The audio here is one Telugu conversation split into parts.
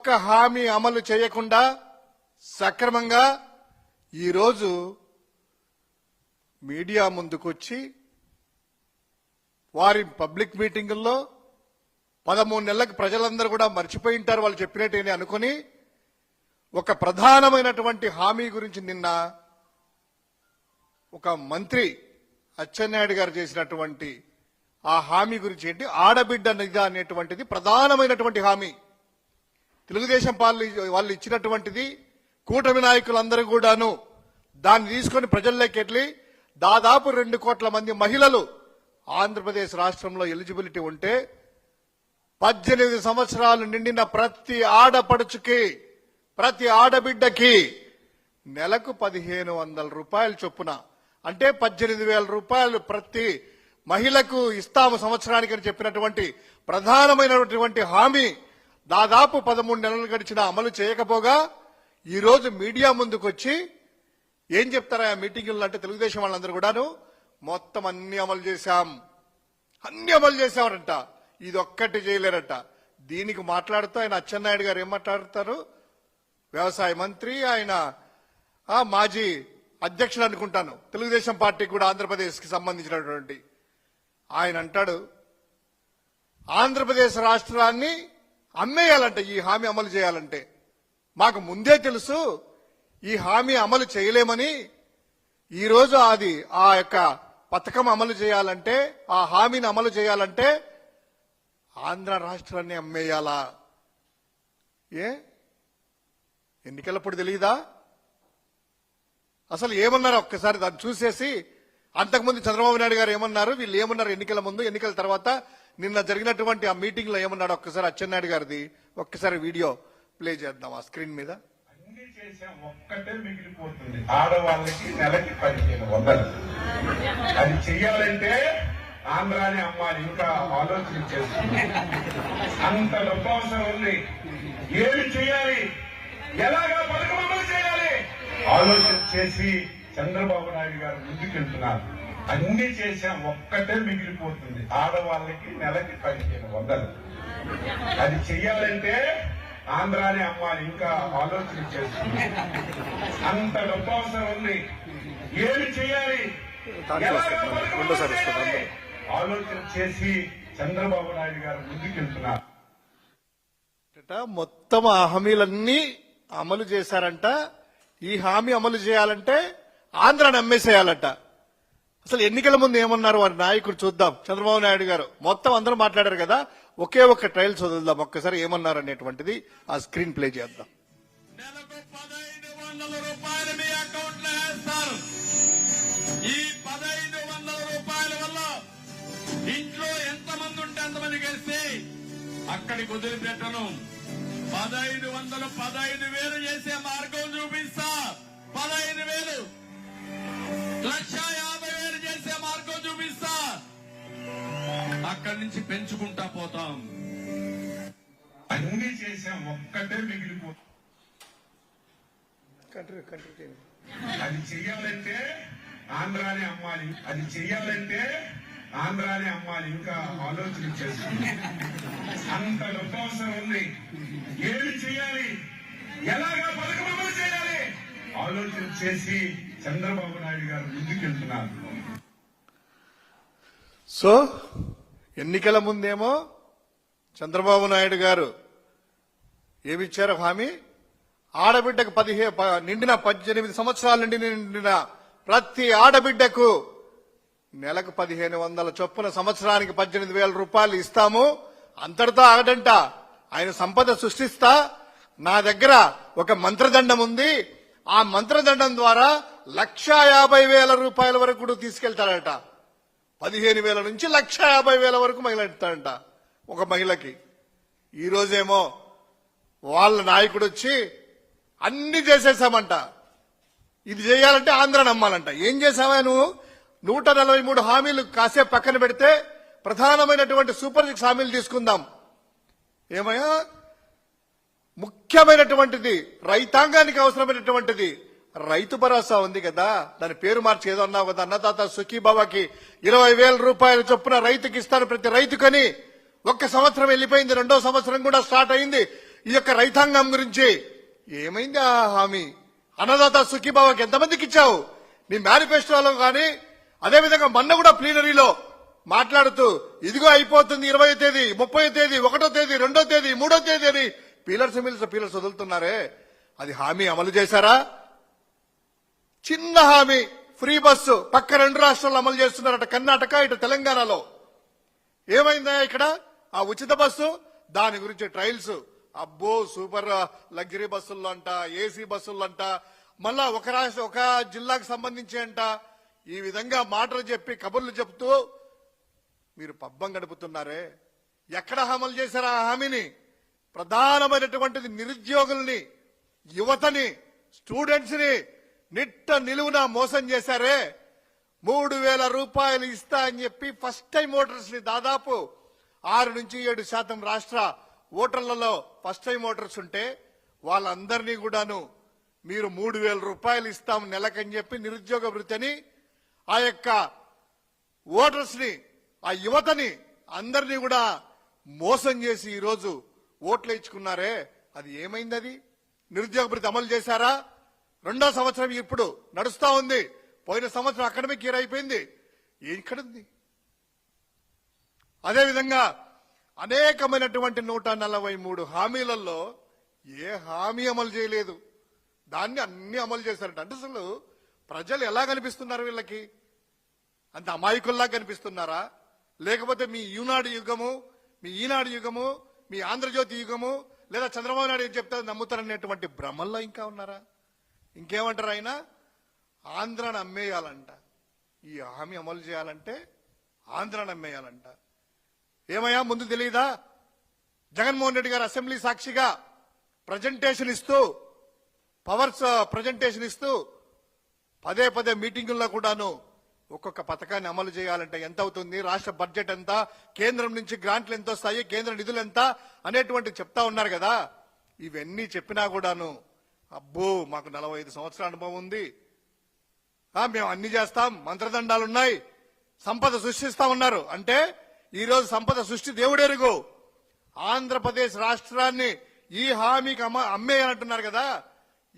ఒక్క హామీ అమలు చేయకుండా సక్రమంగా ఈరోజు మీడియా ముందుకొచ్చి వారి పబ్లిక్ మీటింగుల్లో పదమూడు నెలలకు ప్రజలందరూ కూడా మర్చిపోయి ఉంటారు వాళ్ళు చెప్పినట్టేని అనుకుని ఒక ప్రధానమైనటువంటి హామీ గురించి నిన్న ఒక మంత్రి అచ్చెన్నాయుడు గారు చేసినటువంటి ఆ హామీ గురించి ఏంటి? ఆడబిడ్డ నిధి అనేటువంటిది ప్రధానమైనటువంటి హామీ. తెలుగుదేశం పాలు వాళ్ళు ఇచ్చినటువంటిది కూటమి నాయకులందరూ కూడాను దాన్ని తీసుకొని ప్రజల్లోకి వెళ్ళి దాదాపు రెండు కోట్ల మంది మహిళలు ఆంధ్రప్రదేశ్ రాష్ట్రంలో ఎలిజిబిలిటీ ఉంటే పద్దెనిమిది సంవత్సరాలు నిండిన ప్రతి ఆడపడుచుకి ప్రతి ఆడబిడ్డకి నెలకు పదిహేను వందల రూపాయలు చొప్పున. అంటే పద్దెనిమిది వేల రూపాయలు ప్రతి మహిళకు ఇస్తాము సంవత్సరానికి అని చెప్పినటువంటి ప్రధానమైనటువంటి హామీ దాదాపు పదమూడు నెలలు గడిచిన అమలు చేయకపోగా ఈరోజు మీడియా మీడియా ముందుకొచ్చి ఏం చెప్తారా ఆ మీటింగుల్లో అంటే తెలుగుదేశం వాళ్ళందరూ కూడాను? మొత్తం అన్ని అమలు చేశాం. అన్ని అమలు చేశామంట ఇది ఒక్కటి చేయలేరట. దీనికి మాట్లాడుతూ ఆయన అచ్చెన్నాయుడు గారు ఏం మాట్లాడతారు? వ్యవసాయ మంత్రి ఆయన మాజీ అధ్యక్షుడు అనుకుంటాను. తెలుగుదేశం పార్టీ కూడా ఆంధ్రప్రదేశ్కి సంబంధించినటువంటి. ఆయన అంటాడు ఆంధ్రప్రదేశ్ రాష్ట్రాన్ని అమ్మేయాలంటే ఈ హామీ అమలు చేయాలంటే. మాకు ముందే తెలుసు ఈ హామీ అమలు చేయలేమని. ఈరోజు అది ఆ యొక్క పథకం అమలు చేయాలంటే ఆ హామీని అమలు చేయాలంటే ఆంధ్ర రాష్ట్రాన్ని అమ్మేయాలా? ఏ? ఎన్నికలప్పుడు తెలియదా అసలు ఏమన్నారు? ఒక్కసారి దాన్ని చూసేసి అంతకుముందు చంద్రబాబు నాయుడు గారు ఏమన్నారు? వీళ్ళు ఏమన్నారు? ఎన్నికల ముందు ఎన్నికల తర్వాత నిన్న జరిగినటువంటి ఆ మీటింగ్లో ఏమన్నాడు ఒక్కసారి అచ్చెన్నాయుడు గారిది? ఒక్కసారి వీడియో ప్లే చేద్దాం ఆ స్క్రీన్ మీద. ఒక్కటే మిగిలిపోతుంది. ఆడవాళ్ళకి నెలకి పదిహేను వందలు. అది చెయ్యాలంటే ఆంధ్రాని అమ్మాలి ఇంకా ఆలోచన చేస్తుంది. అంత డబ్బు అవసరం ఉంది. ఏమి చేయాలి? ఎలాగా పథకం అమలు చేయాలి? ఆలోచన చేసి చంద్రబాబు నాయుడు గారు ముందుకెళ్తున్నారు. అన్ని చేసాం ఒక్కటే మిగిలిపోతుంది. ఆడవాళ్ళకి నెలకి పదిహేను వందలు. అది చెయ్యాలంటే ఆంధ్రాని అమ్మాలి ఇంకా ఆలోచన చేస్తుంది అంత డబ్బు అవసరం ఉంది. ఏమి చేయాలి? ఆలోచన చేసి చంద్రబాబు నాయుడు గారు ముందుకెళ్తున్నారు. మొత్తం ఆ హామీలన్నీ అమలు చేశారంట. ఈ హామీ అమలు చేయాలంటే ఆంధ్రాని అమ్మేసేయాలట. అసలు ఎన్నికల ముందు ఏమన్నారు వారి నాయకుడు చూద్దాం. చంద్రబాబు నాయుడు గారు. మొత్తం అందరూ మాట్లాడారు కదా. ఒకే ఒక్క ట్రయల్ చదువుదాం. ఒక్కసారి ఏమన్నారు అనేటువంటిది ఆ స్క్రీన్ ప్లే చేద్దాం. నెలకు పదహైదు వందల ఈ పదహైదు వందల రూపాయల వల్ల ఇంట్లో ఎంతమంది ఉంటే అంతమంది కలిసి అక్కడికి వదిలిపెట్టను. పదహైదు వందలు పదహైదు వేలు చేసే మార్గం చూపిస్తా. పదహైదు వేలు. లక్ష అక్కడి నుంచి పెంచుకుంటా పోతాం. అన్ని చేసాం ఒక్కటే మిగిలిపోతుంది అది చెయ్యాలంటే ఆంధ్రాని అమ్మాలి. అది చెయ్యాలంటే ఆంధ్రాని అమ్మాలి. ఇంకా ఆలోచన చేస్తుంది. అంత డబ్బు అవసరం ఉంది. ఏమి చేయాలి ఎలాగా పథకం అమలు చేయాలి? ఆలోచన చేసి చంద్రబాబు నాయుడు గారు ముందుకెళ్తున్నారు. సో ఎన్నికల ముందేమో చంద్రబాబు నాయుడు గారు ఏమిచ్చారు హామీ? ఆడబిడ్డకు పదిహే నిండిన పద్దెనిమిది సంవత్సరాల నుండి నిండిన ప్రతి ఆడబిడ్డకు నెలకు పదిహేను వందల చొప్పున సంవత్సరానికి పద్దెనిమిది వేల రూపాయలు ఇస్తాము. అంతటితో ఆగడంట ఆయన సంపద సృష్టిస్తా. నా దగ్గర ఒక మంత్రదండం ఉంది. ఆ మంత్రదండం ద్వారా లక్షా యాభై వేల రూపాయల వరకు కూడా తీసుకెళ్తాడట పదిహేను వేల నుంచి లక్ష యాభై వేల వరకు మహిళ ఇస్తాడంట ఒక మహిళకి. ఈరోజేమో వాళ్ళ నాయకుడు వచ్చి అన్ని చేసేసామంట. ఇది చేయాలంటే ఆంధ్ర నమ్మాలంట. ఏం చేసావా నువ్వు? నూట నలభై మూడు హామీలు కాసేపు పక్కన పెడితే ప్రధానమైనటువంటి సూపర్ సిక్స్ హామీలు తీసుకుందాం. ఏమయ్యా? ముఖ్యమైనటువంటిది రైతాంగానికి అవసరమైనటువంటిది రైతు భరోసా ఉంది కదా దాని పేరు మార్చి ఏదో అన్నావు కదా అన్నదాత సుఖీబాబాకి ఇరవై వేల రూపాయల చొప్పున రైతుకి ఇస్తాను ప్రతి రైతుకని. ఒక్క సంవత్సరం వెళ్ళిపోయింది రెండో సంవత్సరం కూడా స్టార్ట్ అయింది. ఈ యొక్క రైతాంగం గురించి ఏమైంది ఆ హామీ? అన్నదాత సుఖీబాబాకి ఎంతమందికి ఇచ్చావు? నీ మేనిఫెస్టోలో కానీ అదేవిధంగా మొన్న కూడా ప్లీనరీలో మాట్లాడుతూ ఇదిగో అయిపోతుంది ఇరవై తేదీ ముప్పై తేదీ ఒకటో తేదీ రెండో తేదీ మూడో తేదీ అని పీలర్స్ మిల్స్ పీలర్స్ వదులుతున్నారే. అది హామీ అమలు చేశారా? చిన్న హామీ. ఫ్రీ బస్సు పక్క రెండు రాష్ట్రాల్లో అమలు చేస్తున్నారట కర్ణాటక ఇటు తెలంగాణలో. ఏమైందా ఇక్కడ? ఆ ఉచిత బస్సు దాని గురించి ట్రయల్స్. అబ్బో సూపర్ లగ్జరీ బస్సుల్లో అంట ఏసీ బస్సుల్లో అంట మళ్ళా ఒక రాష్ట్ర ఒక జిల్లాకు సంబంధించి అంట. ఈ విధంగా మాటలు చెప్పి కబుర్లు చెప్తూ మీరు పబ్బం గడుపుతున్నారే. ఎక్కడ అమలు చేశారు ఆ హామీని? ప్రధానమైనటువంటిది నిరుద్యోగుల్ని యువతని స్టూడెంట్స్ని నిట్ట నిలువున మోసం చేశారే. మూడు వేల రూపాయలు ఇస్తా అని చెప్పి ఫస్ట్ టైం ఓటర్స్ని దాదాపు ఆరు నుంచి ఏడు శాతం రాష్ట్ర ఓటర్లలో ఫస్ట్ టైం ఓటర్స్ ఉంటే వాళ్ళందరినీ కూడాను మీరు మూడు వేల రూపాయలు ఇస్తాం నెలకని చెప్పి నిరుద్యోగ వృత్తిని ఆ యొక్క ఓటర్స్ని ఆ యువతని అందరినీ కూడా మోసం చేసి ఈరోజు ఓట్లు ఇచ్చుకున్నారే అది ఏమైంది అది? నిరుద్యోగ భృతి అమలు చేశారా? రెండో సంవత్సరం ఇప్పుడు నడుస్తూ ఉంది. పోయిన సంవత్సరం అకాడమిక్ ఇయర్ అయిపోయింది. ఎక్కడుంది అదేవిధంగా అనేకమైనటువంటి నూట నలభై మూడు హామీలలో ఏ హామీ అమలు చేయలేదు. దాన్ని అన్ని అమలు చేశారంట అంటే అసలు ప్రజలు ఎలా కనిపిస్తున్నారు వీళ్ళకి? అంత అమాయకుల్లా కనిపిస్తున్నారా? లేకపోతే మీ ఈనాడు యుగము మీ ఈనాడు యుగము మీ ఆంధ్రజ్యోతి యుగము లేదా చంద్రబాబు నాయుడు ఏం చెప్తే నమ్ముతారనేటువంటి భ్రమల్లో ఇంకా ఉన్నారా? ఇంకేమంటారు ఆయన? ఆంధ్రాను అమ్మేయాలంట. ఈ హామీ అమలు చేయాలంటే ఆంధ్రాను అమ్మేయాలంట. ఏమయ్యా ముందు తెలియదా జగన్మోహన్ రెడ్డి గారు అసెంబ్లీ సాక్షిగా ప్రజెంటేషన్ ఇస్తూ పవర్స్ ప్రజెంటేషన్ uh, ఇస్తూ పదే పదే మీటింగుల్లో కూడాను ఒక్కొక్క పథకాన్ని అమలు చేయాలంటే ఎంత అవుతుంది రాష్ట్ర బడ్జెట్ ఎంత? కేంద్రం నుంచి గ్రాంట్లు ఎంత వస్తాయి కేంద్ర నిధులు ఎంత? అనేటువంటి చెప్తా ఉన్నారు కదా. ఇవన్నీ చెప్పినా కూడాను అబ్బో మాకు నలభై ఐదు సంవత్సరాల అనుభవం ఉంది. మేము అన్ని చేస్తాం మంత్రదండాలు ఉన్నాయి సంపద సృష్టిస్తా ఉన్నారు అంటే ఈరోజు సంపద సృష్టి దేవుడెరుగు. ఆంధ్రప్రదేశ్ రాష్ట్రాన్ని ఈ హామీకి అమ్మ అమ్మేయనంటున్నారు కదా.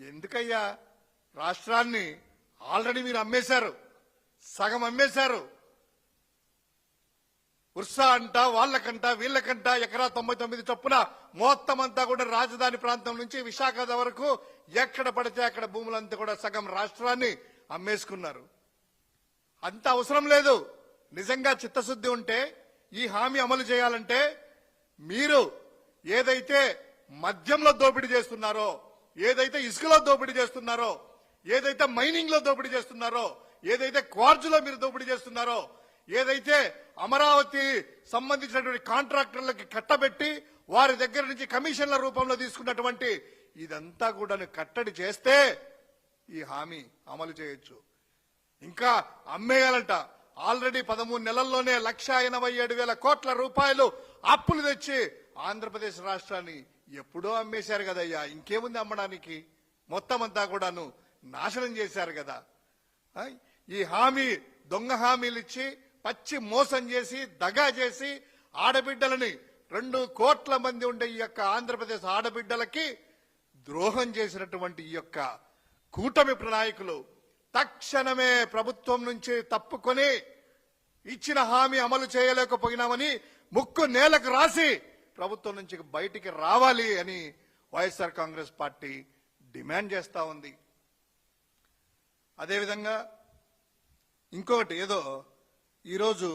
ఎందుకయ్యా? రాష్ట్రాన్ని ఆల్రెడీ మీరు అమ్మేశారు. సగం అమ్మేశారు. ఉర్సా అంట వాళ్ళకంట వీళ్ళకంట ఎకరా తొంభై తొమ్మిది చొప్పున మొత్తం అంతా కూడా రాజధాని ప్రాంతం నుంచి విశాఖ వరకు ఎక్కడ పడితే అక్కడ భూములంతా కూడా సగం రాష్ట్రాన్ని అమ్మేసుకున్నారు. అంత అవసరం లేదు. నిజంగా చిత్తశుద్ధి ఉంటే ఈ హామీ అమలు చేయాలంటే మీరు ఏదైతే మద్యంలో దోపిడీ చేస్తున్నారో ఏదైతే ఇసుకలో దోపిడీ చేస్తున్నారో ఏదైతే మైనింగ్లో దోపిడీ చేస్తున్నారో ఏదైతే క్వార్జులో మీరు దోపిడీ చేస్తున్నారో ఏదైతే అమరావతి సంబంధించినటువంటి కాంట్రాక్టర్లకి కట్టబెట్టి వారి దగ్గర నుంచి కమిషన్ల రూపంలో తీసుకున్నటువంటి ఇదంతా కూడా కట్టడి చేస్తే ఈ హామీ అమలు చేయొచ్చు. ఇంకా అమ్మేయాలంట. ఆల్రెడీ పదమూడు నెలల్లోనే లక్ష ఎనభై ఏడు వేల కోట్ల రూపాయలు అప్పులు తెచ్చి ఆంధ్రప్రదేశ్ రాష్ట్రాన్ని ఎప్పుడో అమ్మేశారు కదయ్యా. ఇంకేముంది అమ్మడానికి? మొత్తం అంతా కూడాను నాశనం చేశారు కదా. ఈ హామీ దొంగ హామీలు ఇచ్చి పచ్చి మోసం చేసి దగా చేసి ఆడబిడ్డలని రెండు కోట్ల మంది ఉండే ఈ యొక్క ఆంధ్రప్రదేశ్ ఆడబిడ్డలకి ద్రోహం చేసినటువంటి ఈ యొక్క కూటమి ప్రణాయకులు తక్షణమే ప్రభుత్వం నుంచి తప్పుకొని ఇచ్చిన హామీ అమలు చేయలేకపోయినామని ముక్కు నేలకు రాసి ప్రభుత్వం నుంచి బయటికి రావాలి అని వైఎస్ఆర్ కాంగ్రెస్ పార్టీ డిమాండ్ చేస్తా ఉంది. అదేవిధంగా ఇంకొకటి ఏదో ఈరోజు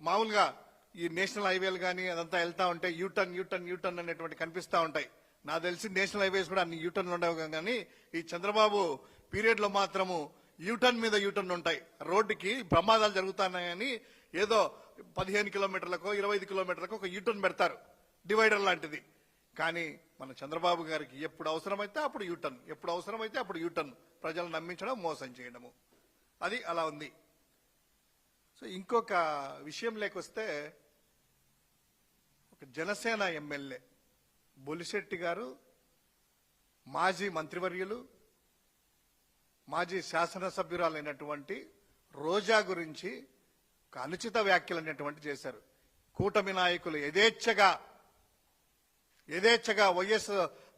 మామూలుగా ఈ నేషనల్ హైవేలు కానీ అదంతా వెళ్తా ఉంటే యూటర్న్ యూటర్న్ యూటర్న్ అనేటువంటి కనిపిస్తా ఉంటాయి. నాకు తెలిసి నేషనల్ హైవేస్ కూడా అన్ని యూటర్న్ ఉండవు కానీ ఈ చంద్రబాబు పీరియడ్లో మాత్రము యూటర్న్ మీద యూటర్న్ ఉంటాయి. రోడ్డుకి ప్రమాదాలు జరుగుతున్నాయని ఏదో పదిహేను కిలోమీటర్లకు ఇరవై ఐదు కిలోమీటర్లకు ఒక యూటర్న్ పెడతారు. డివైడర్ లాంటిది. కానీ మన చంద్రబాబు గారికి ఎప్పుడు అవసరమైతే అప్పుడు యూటర్న్ ఎప్పుడు అవసరమైతే అప్పుడు యూటర్న్. ప్రజలను నమ్మించడం మోసం చేయడము. అది అలా ఉంది. సో ఇంకొక విషయం లేకొస్తే ఒక జనసేన ఎమ్మెల్యే బొలిశెట్టి గారు మాజీ మంత్రివర్యులు మాజీ శాసనసభ్యురాలైనటువంటి రోజా గురించి ఒక అనుచిత వ్యాఖ్యలు అనేటువంటి చేశారు. కూటమి నాయకులు యథేచ్ఛగా యథేచ్ఛగా వైఎస్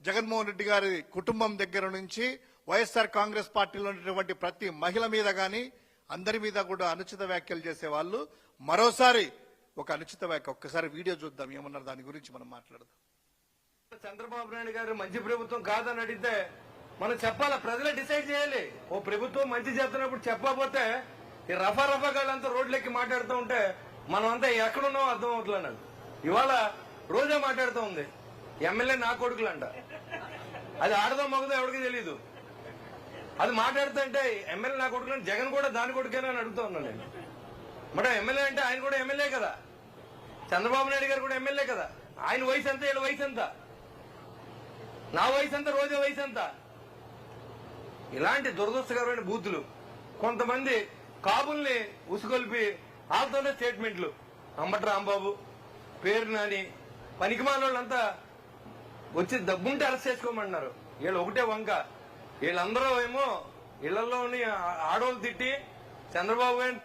జగన్మోహన్ రెడ్డి గారి కుటుంబం దగ్గర నుంచి వైఎస్ఆర్ కాంగ్రెస్ పార్టీలో ఉన్నటువంటి ప్రతి మహిళ మీద కానీ అందరి మీద కూడా అనుచిత వ్యాఖ్యలు చేసే వాళ్ళు మరోసారి ఒక అనుచిత వ్యాఖ్య ఒక్కసారి వీడియో చూద్దాం ఏమన్నారు దాని గురించి మనం మాట్లాడదాం. చంద్రబాబు నాయుడు గారు మంచి ప్రభుత్వం కాదని అడిగితే మనం చెప్పాలా? ప్రజలే డిసైడ్ చేయాలి. ఓ ప్రభుత్వం మంచి చేస్తున్నప్పుడు చెప్పకపోతే ఈ రఫా రఫా గాళ్ళంతా రోడ్లెక్కి మాట్లాడుతూ ఉంటే మనం అంతా ఎక్కడున్నామో అర్థం అవుతుంది ఇవాళ రోజా మాట్లాడుతూ ఉంది. ఎమ్మెల్యే నా కొడుకులంట. అది ఆడదో మగదో ఎవరికి తెలియదు అది మాట్లాడుతుంటే ఎమ్మెల్యే నా కొడుకులని జగన్ కూడా దాని కొడుకేనా అని అడుగుతా ఉన్నాను నేను. మరి ఎమ్మెల్యే అంటే ఆయన కూడా ఎమ్మెల్యే కదా. చంద్రబాబు నాయుడు గారు కూడా ఎమ్మెల్యే కదా. ఆయన వయసు ఎంత వీళ్ళ వయసు ఎంత? నా వయసు ఎంత రోజా వయసు ఎంత? ఇలాంటి దురదృష్టకరమైన బూతులు కొంతమంది కాబుల్ని ఉసుగొల్పి వాళ్ళతోనే స్టేట్మెంట్లు. అంబటి రాంబాబు పేరు నాని పనికిమాల వాళ్ళంతా వచ్చి దబ్బుంటే అరెస్ట్ చేసుకోమన్నారు. వీళ్ళు ఒకటే వంక. వీళ్ళందరూ ఏమో ఇళ్ళలోని ఆడవాళ్ళు తిట్టి చంద్రబాబు గారిని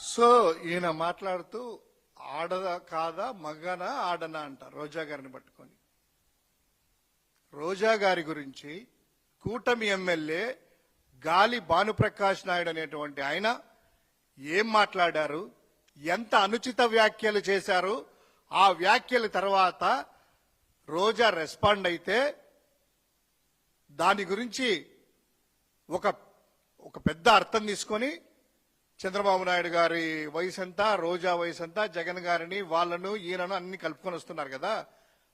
సో ఈయన మాట్లాడుతూ ఆడదా కాదా మగ్గనా ఆడనా అంట రోజా గారిని పట్టుకొని. రోజా గారి గురించి కూటమి ఎమ్మెల్యే గాలి భానుప్రకాష్ నాయుడు అనేటువంటి ఆయన ఏం మాట్లాడారు ఎంత అనుచిత వ్యాఖ్యలు చేశారు ఆ వ్యాఖ్యల తర్వాత రోజా రెస్పాండ్ అయితే దాని గురించి ఒక ఒక పెద్ద అర్థం తీసుకొని చంద్రబాబు నాయుడు గారి వయసు అంతా రోజా వయసు అంతా జగన్ గారిని వాళ్ళను ఈయనను అన్ని కలుపుకొని వస్తున్నారు కదా.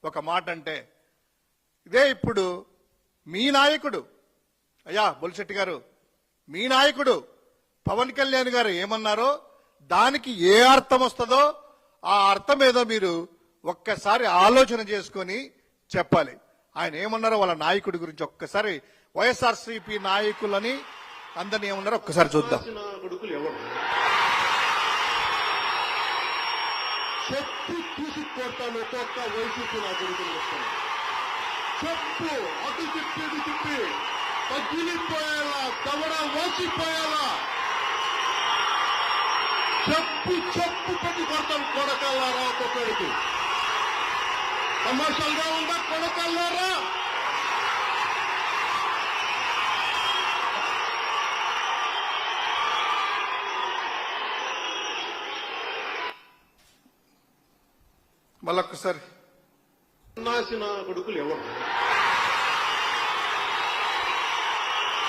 ఒక మాట అంటే ఇదే ఇప్పుడు మీ నాయకుడు అయ్యా బొలిశెట్టి గారు మీ నాయకుడు పవన్ కళ్యాణ్ గారు ఏమన్నారో దానికి ఏ అర్థం వస్తుందో ఆ అర్థం ఏదో మీరు ఒక్కసారి ఆలోచన చేసుకొని చెప్పాలి. ఆయన ఏమన్నారో వాళ్ళ నాయకుడి గురించి ఒక్కసారి వైఎస్ఆర్సీపీ నాయకులని అందరిని ఏమన్నారో ఒక్కసారి చూద్దాం. చేసిన కొడుకులు ఎవరు? చెప్పు చూసి కొడతాను ఒక్కొక్క వైసీపీ నా కొడుకులు చెప్తాను. చెప్పు అటు పగిలిపోయేలా వాసిపోయేలా చెప్పు చెప్పు పెట్టి కొడతాను కొడకల్లారా ఒక్కొక్కడికి కమర్షియల్గా ఉందా? కొడకల్లారా మళ్ళొక్కసారి. నాసిన కొడుకులు ఎవరు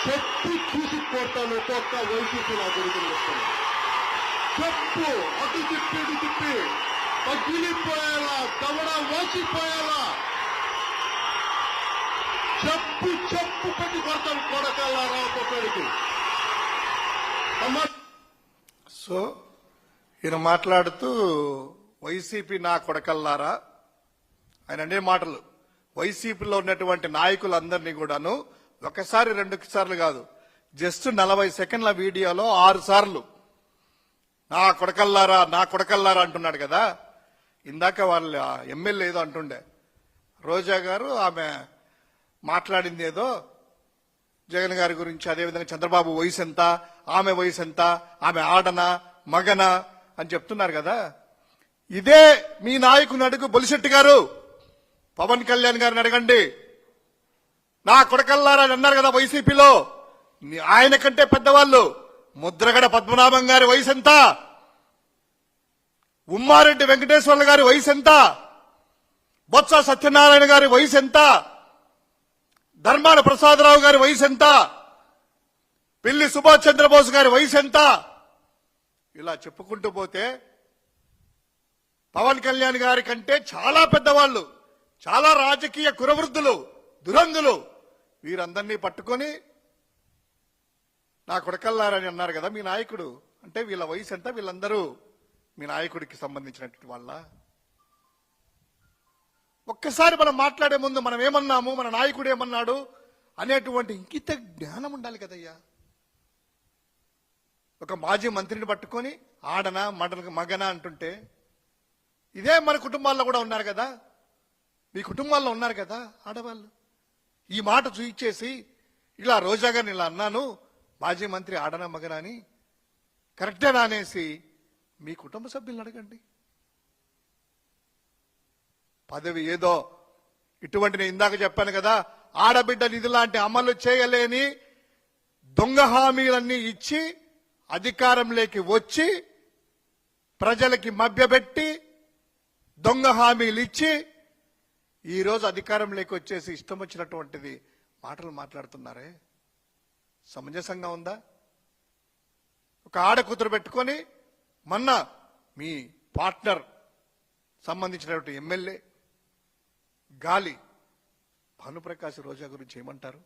చెప్పు చూసి కొడతాను ఒక్కొక్క వైసీపీ నా కొడుకులు వస్తాను చెప్పు అటు తిప్పి ఇటు తిప్పి పగిలిపోయేలా దవడ వాసిపోయేలా చెప్పు పెట్టి కొడతాను కొడకల్లారా ఒక్కొక్కడికి సో ఈయన మాట్లాడుతూ వైసీపీ నా కొడకల్లారా? ఆయన అనే మాటలు. వైసీపీలో ఉన్నటువంటి నాయకులందరినీ కూడాను ఒకసారి రెండు సార్లు కాదు జస్ట్ నలభై సెకండ్ల వీడియోలో ఆరు సార్లు. నా కొడకల్లారా నా కొడకల్లారా అంటున్నాడు కదా. ఇందాక వాళ్ళ ఎమ్మెల్యే ఏదో అంటుండే. రోజా గారు ఆమె మాట్లాడింది ఏదో జగన్ గారి గురించి అదేవిధంగా చంద్రబాబు వయసు ఎంత ఆమె వయసు ఎంత ఆమె ఆడనా మగనా అని చెప్తున్నారు కదా. ఇదే మీ నాయకుని అడుగు బొలిశెట్టి గారు. పవన్ కళ్యాణ్ గారిని అడగండి. నా కొడకల్లారని అన్నారు కదా వైసీపీలో. ఆయన కంటే పెద్దవాళ్ళు. ముద్రగడ పద్మనాభం గారి వయసు ఎంత? ఉమ్మారెడ్డి వెంకటేశ్వర్ల గారి వయసు ఎంత? బొత్స సత్యనారాయణ గారి వయసు ఎంత? ధర్మాన ప్రసాదరావు గారి వయసు ఎంత? పిల్లి సుభాష్ చంద్రబోస్ గారి వయసు ఎంత? ఇలా చెప్పుకుంటూ పోతే పవన్ కళ్యాణ్ గారి కంటే చాలా పెద్దవాళ్ళు చాలా రాజకీయ కురవృద్ధులు దురంగులు వీరందరినీ పట్టుకొని నా కొడకల్లారని అన్నారు కదా మీ నాయకుడు. అంటే వీళ్ళ వయసు ఎంత? వీళ్ళందరూ మీ నాయకుడికి సంబంధించినటువంటి వాళ్ళ ఒక్కసారి మనం మాట్లాడే ముందు మనం ఏమన్నాము? మన నాయకుడు ఏమన్నాడు? అనేటువంటి ఇంకిత జ్ఞానం ఉండాలి కదయ్యా. ఒక మాజీ మంత్రిని పట్టుకొని ఆడనా మడన మగనా అంటుంటే ఇదే మన కుటుంబాల్లో కూడా ఉన్నారు కదా. మీ కుటుంబాల్లో ఉన్నారు కదా ఆడవాళ్ళు. ఈ మాట చూయించేసి ఇలా రోజా గారిని ఇలా అన్నాను మాజీ మంత్రి ఆడనా మగన అని కరెక్టేనా అనేసి మీ కుటుంబ సభ్యులను అడగండి. పదవి ఏదో ఇటువంటి నేను ఇందాక చెప్పాను కదా ఆడబిడ్డ నిధి లాంటి అమలు చేయలేని దొంగ హామీలన్నీ ఇచ్చి అధికారంలోకి వచ్చి ప్రజలకి మభ్యపెట్టి దొంగ హామీలు ఇచ్చి ఈరోజు అధికారంలోకి వచ్చేసి ఇష్టం వచ్చినటువంటిది మాటలు మాట్లాడుతున్నారే? సమంజసంగా ఉందా? ఒక ఆడ కూతురు పెట్టుకొని మొన్న మీ పార్ట్నర్ సంబంధించినటువంటి ఎమ్మెల్యే గాలి. భానుప్రకాశ్ రోజా గురించి ఏమంటారు?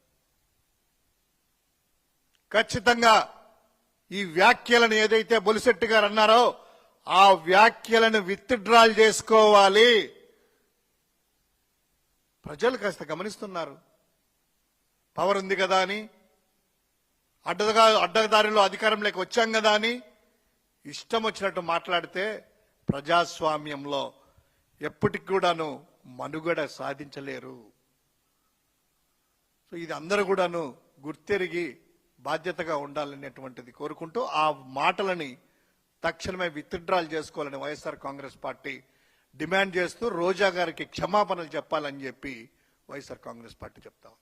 ఖచ్చితంగా ఈ వ్యాఖ్యలను ఏదైతే బొలిశెట్టి గారు అన్నారో ఆ వ్యాఖ్యలను విత్డ్రాల్ చేసుకోవాలి. ప్రజలు కాస్త గమనిస్తున్నారు. పవర్ ఉంది కదా అని అడ్డగా అడ్డదారిలో అధికారంలోకి వచ్చాం కదా అని ఇష్టం వచ్చినట్టు మాట్లాడితే ప్రజాస్వామ్యంలో ఎప్పటికి కూడాను మనుగడ సాధించలేరు. సో ఇది అందరూ కూడాను గుర్తెరిగి బాధ్యతగా ఉండాలనేటువంటిది కోరుకుంటూ ఆ మాటలని తక్షణమే విత్డ్రాల్ చేసుకోవాలని వైఎస్ఆర్ కాంగ్రెస్ పార్టీ డిమాండ్ చేస్తూ రోజా గారికి క్షమాపణలు చెప్పాలని చెప్పి వైఎస్ఆర్ కాంగ్రెస్ పార్టీ చెప్తాం